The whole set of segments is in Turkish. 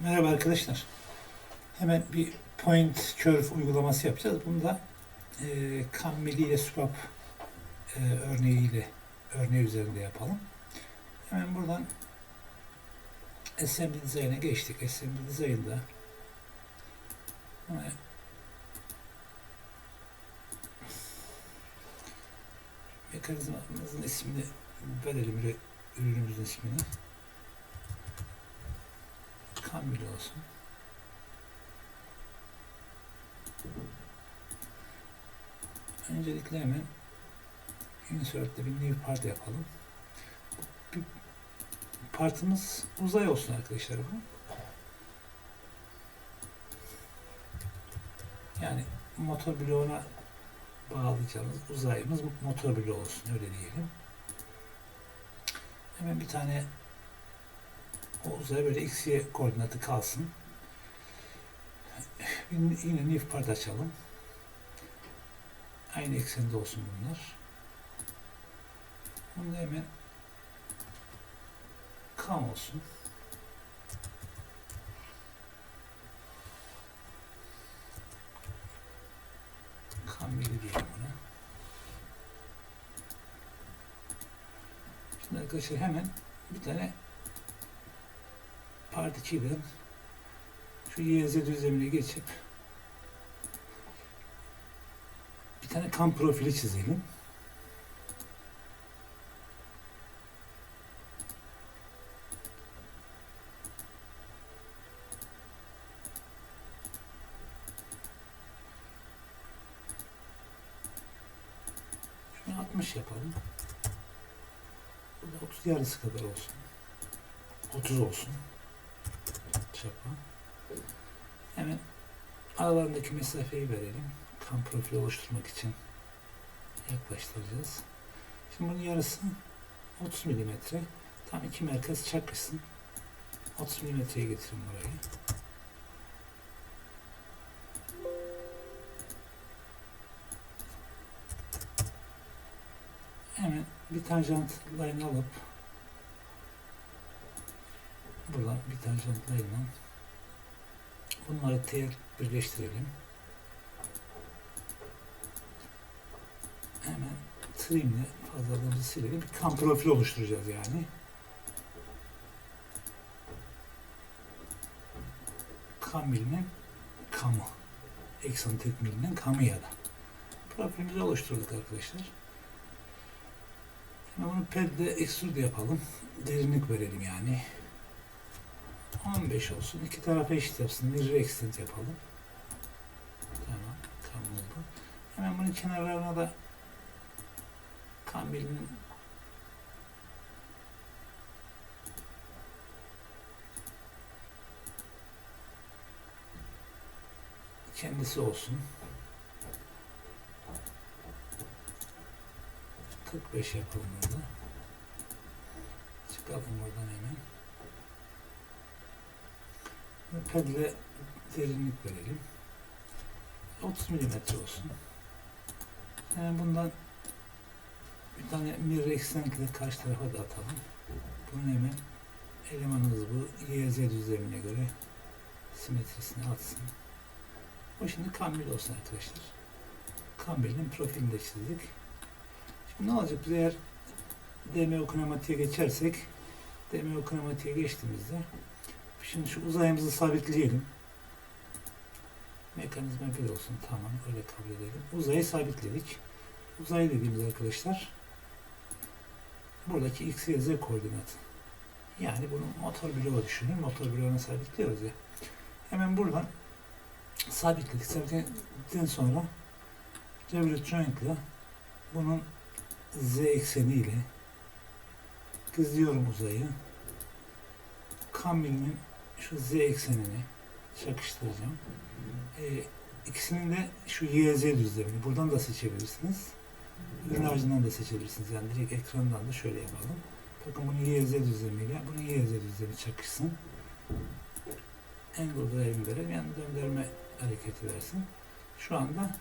Merhaba arkadaşlar. Hemen bir point curve uygulaması yapacağız. Bunu da e, Kammeli ile Swap e, örneğiyle örneği üzerinde yapalım. Hemen buradan Assembly Design'a geçtik. Assembly Design'da mekanizmamızın ismini verelim ürü- ürünümüzün ismini. Kamil olsun. Öncelikle hemen insert'te bir new part yapalım. Bir partımız uzay olsun arkadaşlar bu. Yani motor bloğuna bağlayacağımız uzayımız motor bloğu olsun öyle diyelim. Hemen bir tane o uzaya böyle x, y koordinatı kalsın. Yine new part açalım. Aynı eksende olsun bunlar. Bunu hemen kam olsun. Kam biri diyelim buna. Şimdi arkadaşlar hemen bir tane Part 2'den şu YZ düzlemine geçip bir tane kan profili çizelim. Şunu 60 yapalım. Bu da 30 yarısı kadar olsun. 30 olsun çapa. Hemen aralarındaki mesafeyi verelim. Kan profili oluşturmak için yaklaştıracağız. Şimdi bunun yarısı 30 milimetre. Tam iki merkez çakışsın. 30 milimetreye getirin burayı. Hemen bir tanjant line alıp buradan bir tanjant line bunları tek birleştirelim. Hemen trimle fazlalığımızı silelim. Bir kan profili oluşturacağız yani. Kan milinin kamı. Eksantrik milinin kamı ya da. Profilimizi oluşturduk arkadaşlar. Hemen bunu pedle extrude yapalım. Derinlik verelim yani. 15 olsun. İki tarafa eşit yapsın. Mirror extend yapalım. Tamam. Tamam oldu. Hemen bunun kenarlarına da kambilin kendisi olsun. 45 yapalım burada. Çıkalım buradan hemen. Pedle derinlik verelim. 30 milimetre olsun. Hemen bundan bir tane mirror extend ile karşı tarafa da atalım. Bunun hemen elemanımız bu. YZ düzlemine göre simetrisini atsın. O şimdi kambil olsun arkadaşlar. Kambilin profilini de çizdik. Şimdi ne olacak? Biz eğer DM okunamatiğe geçersek DM okunamatiğe geçtiğimizde Şimdi şu uzayımızı sabitleyelim. Mekanizma bir olsun. Tamam öyle kabul edelim. Uzayı sabitledik. Uzay dediğimiz arkadaşlar buradaki x, y, z koordinatı. Yani bunu motor bloğu düşünün. Motor bloğuna sabitliyoruz ya. Hemen buradan sabitledik. Sabitledikten sonra Revolute Joint ile bunun z ekseniyle kızıyorum uzayı. Kambil'in şu z eksenini çakıştıracağım. Ee, ikisinin de şu YZ düzlemini buradan da seçebilirsiniz. Ürün ağacından da seçebilirsiniz. Yani direkt ekrandan da şöyle yapalım. Bakın bunun YZ düzlemiyle bunun YZ düzlemi çakışsın. Angle drive'ini verelim. Yani döndürme hareketi versin. Şu anda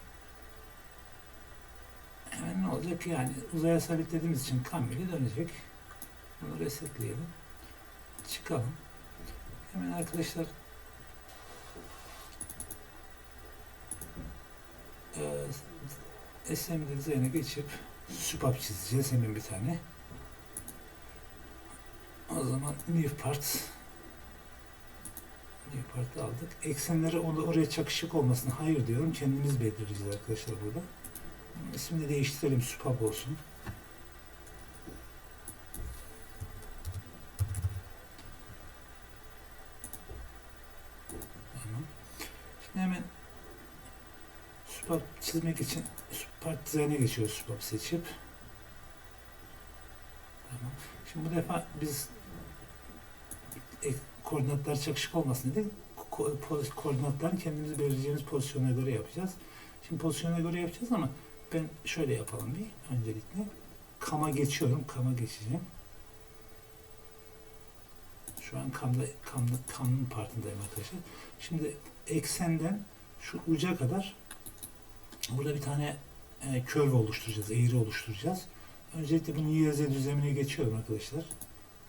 hemen ne olacak yani uzaya sabitlediğimiz için kamili dönecek. Bunu resetleyelim. Çıkalım. Hemen arkadaşlar ee, e, SM'de dizayna geçip süpap çizeceğiz hemen bir tane. O zaman new part new part aldık. Eksenleri onu oraya çakışık olmasını hayır diyorum. Kendimiz belirleyeceğiz arkadaşlar burada. İsmini değiştirelim. Süpap olsun. Çizmek için süpap dizayına geçiyoruz süpap seçip. Tamam. Şimdi bu defa biz koordinatlar çakışık olmasın dedik. Ko- ko- koordinatları kendimiz belirleyeceğimiz pozisyona göre yapacağız. Şimdi pozisyona göre yapacağız ama ben şöyle yapalım bir öncelikle. Kama geçiyorum. Kama geçeceğim. Şu an kamda, kamda, kamın partındayım arkadaşlar. Şimdi eksenden şu uca kadar burada bir tane e, curve oluşturacağız. Eğri oluşturacağız. Öncelikle bunu YZ düzlemine geçiyorum arkadaşlar.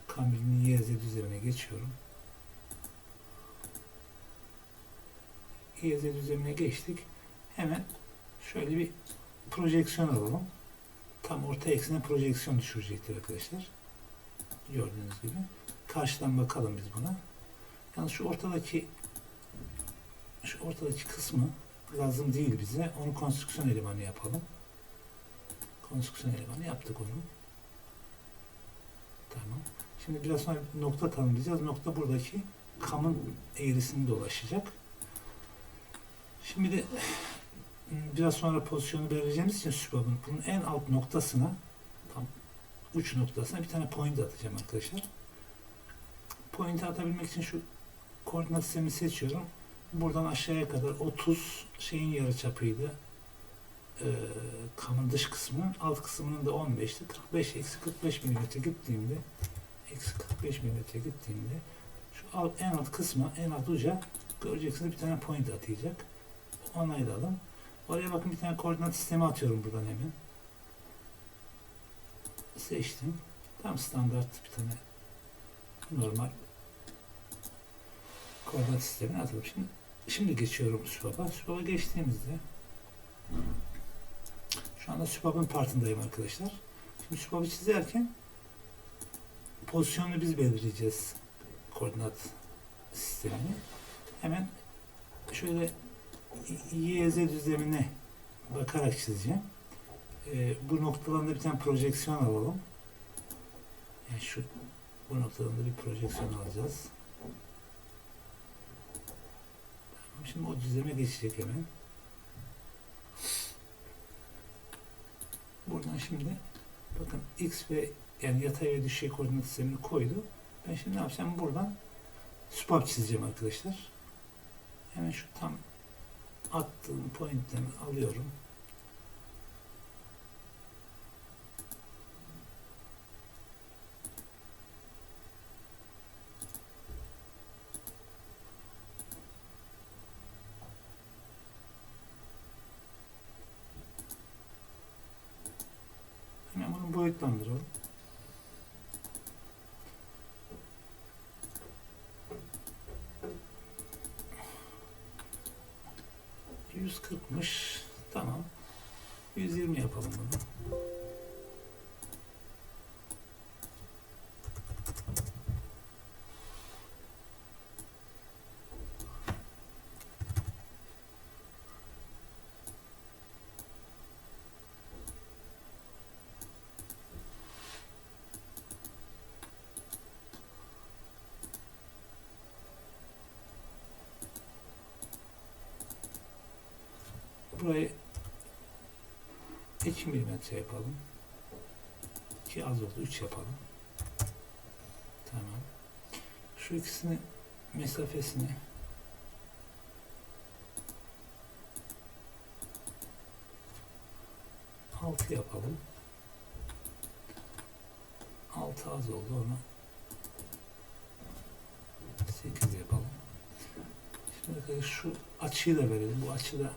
Kamil'in YZ düzlemine geçiyorum. YZ düzlemine geçtik. Hemen şöyle bir projeksiyon alalım. Tam orta eksene projeksiyon düşürecektir arkadaşlar. Gördüğünüz gibi. Karşıdan bakalım biz buna. Yalnız şu ortadaki şu ortadaki kısmı lazım değil bize. Onu konstrüksiyon elemanı yapalım. Konstrüksiyon elemanı yaptık onu. Tamam. Şimdi biraz sonra nokta tanımlayacağız. Nokta buradaki kamın eğrisini dolaşacak. Şimdi de biraz sonra pozisyonu belirleyeceğimiz için sübabın bunun en alt noktasına tam uç noktasına bir tane point atacağım arkadaşlar. Point'i atabilmek için şu koordinat sistemini seçiyorum. Buradan aşağıya kadar 30 şeyin yarı çapıydı. Ee, kamın dış kısmının alt kısmının da 15'ti. 45 eksi 45 milimetre gittiğimde eksi 45 milimetre gittiğimde şu alt, en alt kısma en alt uca göreceksiniz bir tane point atayacak. Onaylayalım. Oraya bakın bir tane koordinat sistemi atıyorum buradan hemen. Seçtim. Tam standart bir tane normal koordinat sistemini atalım. Şimdi şimdi geçiyorum SÜBAP'a. SÜBAP'a geçtiğimizde şu anda SÜBAP'ın partındayım arkadaşlar. Şimdi SÜBAP'ı çizerken pozisyonunu biz belirleyeceğiz koordinat sistemini. Hemen şöyle YZ düzlemine bakarak çizeceğim. Ee, bu noktalarında bir tane projeksiyon alalım. Yani şu bu noktalarında bir projeksiyon alacağız. Tamam, şimdi o düzleme geçecek hemen. Buradan şimdi bakın x ve yani yatay ve düşey koordinat sistemini koydu. Ben şimdi ne yapacağım? Buradan swap çizeceğim arkadaşlar. Hemen şu tam attığım pointten alıyorum. Hemen bunu boyutlandıralım. Yüz kırkmış. Tamam. 120 yapalım bunu. Burayı 2 milimetre yapalım. 2 az oldu. 3 yapalım. Tamam. Şu ikisini mesafesini altı yapalım. Altı az oldu onu 8 yapalım. Şimdi şu açıyı da verelim. Bu açı da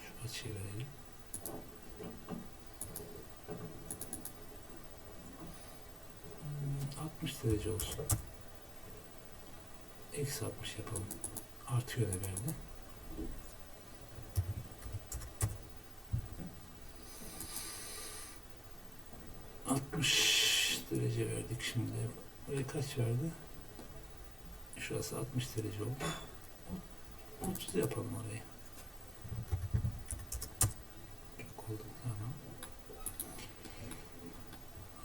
şu açıyı verelim. Hmm, 60 derece olsun. Eksi 60 yapalım. Da böyle. ...60 derece verdik şimdi. Buraya kaç verdi? Şurası 60 derece oldu. 30 yapalım orayı. Çok oldu. Tamam.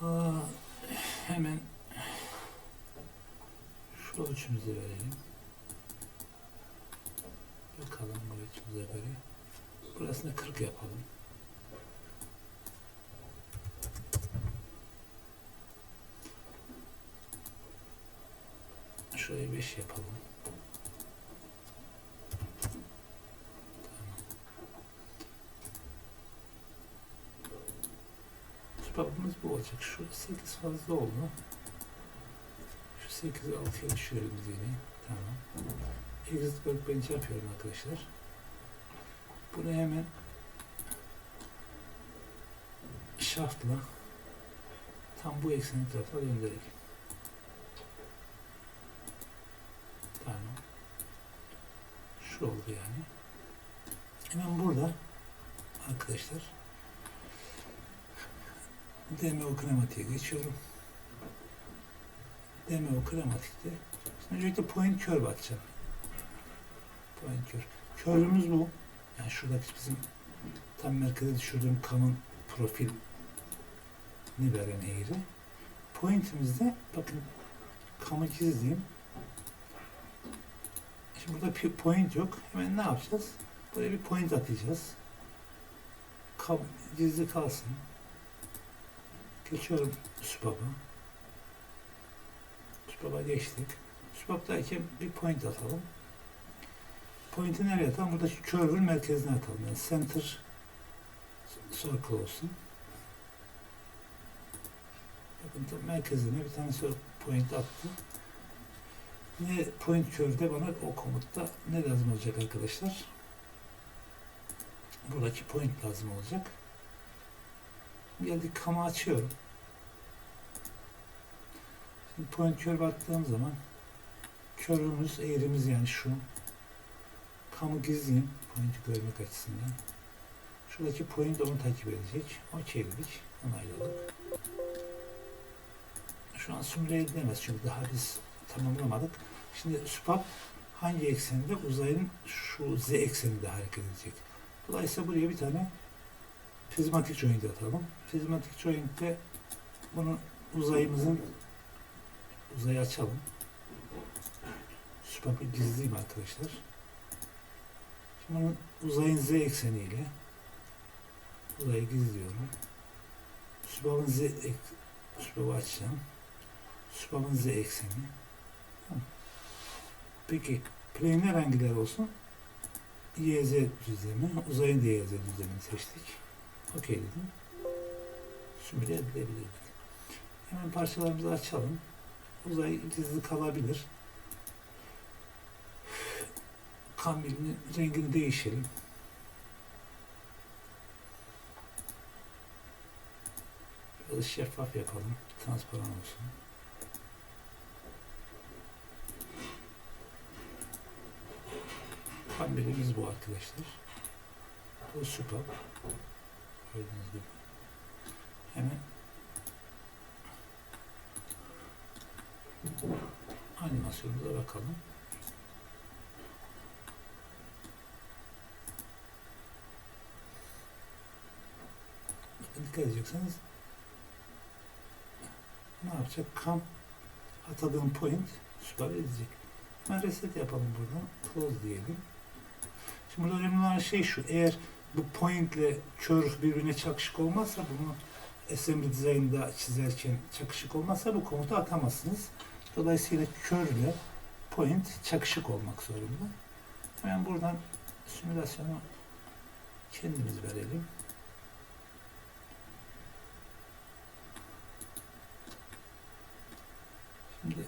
Aa, hemen ölçümüzü verelim. Bakalım bu ölçümüze göre. Burasını 40 yapalım. Şurayı 5 yapalım. Süpapımız bu olacak. Şu 8 fazla oldu. Şu 8'i 6'ya düşürelim yine. Tamam. Exit workbench yapıyorum arkadaşlar. Bunu hemen shaft'la tam bu eksenin tarafına döndürelim. Tamam. Şu oldu yani. Hemen burada arkadaşlar DMO krematiğe geçiyorum. DMO krematikte şimdi öncelikle point curve atacağım. Point curve. Curve'ümüz bu. Yani şuradaki bizim tam merkeze düşürdüğüm kamın profil ni veren eğri. Pointimizde bakın kamı çizdiğim Şimdi burada bir point yok. Hemen ne yapacağız? Buraya bir point atacağız. Kab gizli kalsın. Geçiyorum SUPAP'a. SUPAP'a geçtik. SUPAP'tayken bir point atalım. Point'i nereye atalım? Burada şu curve'ün merkezine atalım. Yani center circle olsun. Bakın tam merkezine bir tane point attı. Ne point curve'de bana o komutta ne lazım olacak arkadaşlar? Buradaki point lazım olacak. Geldik kama açıyorum. Şimdi point curve attığım zaman curve'ümüz, eğrimiz yani şu. Kamı gizleyeyim point'i görmek açısından. Şuradaki point onu takip edecek. Okey dedik. Onayladık. Şu an simüle edilemez çünkü daha biz tamamlamadık. Şimdi SUPAP hangi eksende? Uzayın şu Z ekseninde hareket edecek. Dolayısıyla buraya bir tane prizmatik joint atalım. Prizmatik joint'te bunu uzayımızın uzayı açalım. SUPAP'ı gizleyeyim arkadaşlar. Şimdi bunun uzayın Z ekseniyle uzayı gizliyorum. SUPAP'ın Z ek, SUPAP'ı açacağım. SUPAP'ın Z ekseni. Peki plane ne rengiler olsun? YZ düzlemi, uzayın da YZ düzlemini seçtik. Okey dedim. Simüle edilebilirdik. Hemen parçalarımızı açalım. Uzay gizli kalabilir. Kamilinin rengini değişelim. Biraz şeffaf yapalım. Transparan olsun. Pembelimiz bu arkadaşlar. Bu süper. Gördüğünüz gibi. Hemen animasyonumuza bakalım. Dikkat edecekseniz ne yapacak? Kam atadığım point süper edecek. Hemen reset yapalım buradan. Close diyelim. Şimdi burada önemli olan şey şu. Eğer bu point ile curve birbirine çakışık olmazsa bunu assembly design'da çizerken çakışık olmazsa bu komutu atamazsınız. Dolayısıyla ile point çakışık olmak zorunda. Hemen buradan simülasyonu kendimiz verelim. Şimdi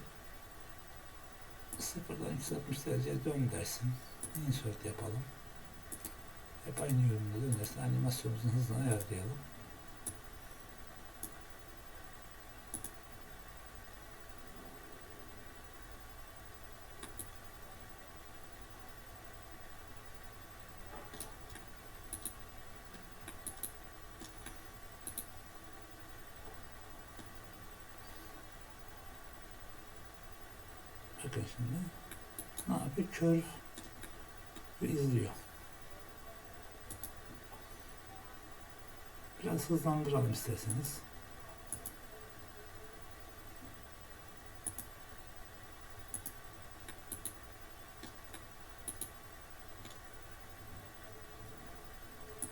sıfırdan 360 derece dön dersin. Insert yapalım. Hep aynı yorumda dönersin. Animasyonumuzun hızını ayarlayalım. Şimdi. Ne yapıyor? Kör ve izliyor. Biraz hızlandıralım isterseniz.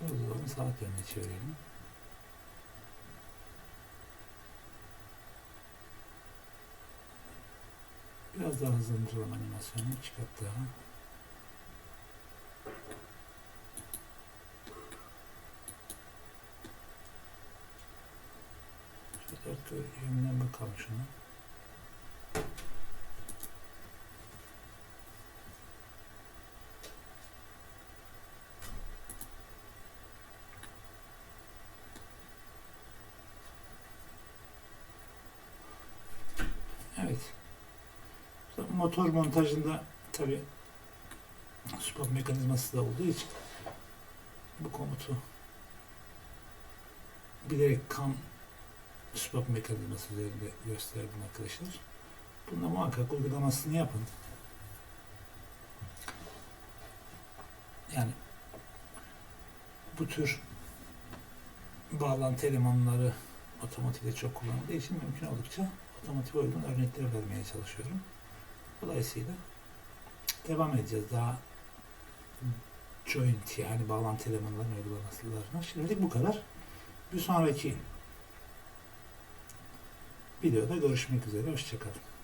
Buzdolabını saat yönüne çevirelim. Biraz daha hızlandıralım animasyonu. İki kat daha. Şöyle dört yönünden bakalım şuna. Motor montajında tabi spot mekanizması da olduğu için bu komutu bilerek kam spot mekanizması üzerinde gösterdim arkadaşlar. Bunda muhakkak uygulamasını yapın. Yani bu tür bağlantı elemanları otomotivde çok kullanıldığı için mümkün oldukça otomotive uygun örnekler vermeye çalışıyorum. Dolayısıyla devam edeceğiz daha joint yani bağlantı elemanlarının uygulamasılarına. Şimdilik bu kadar. Bir sonraki videoda görüşmek üzere. Hoşçakalın.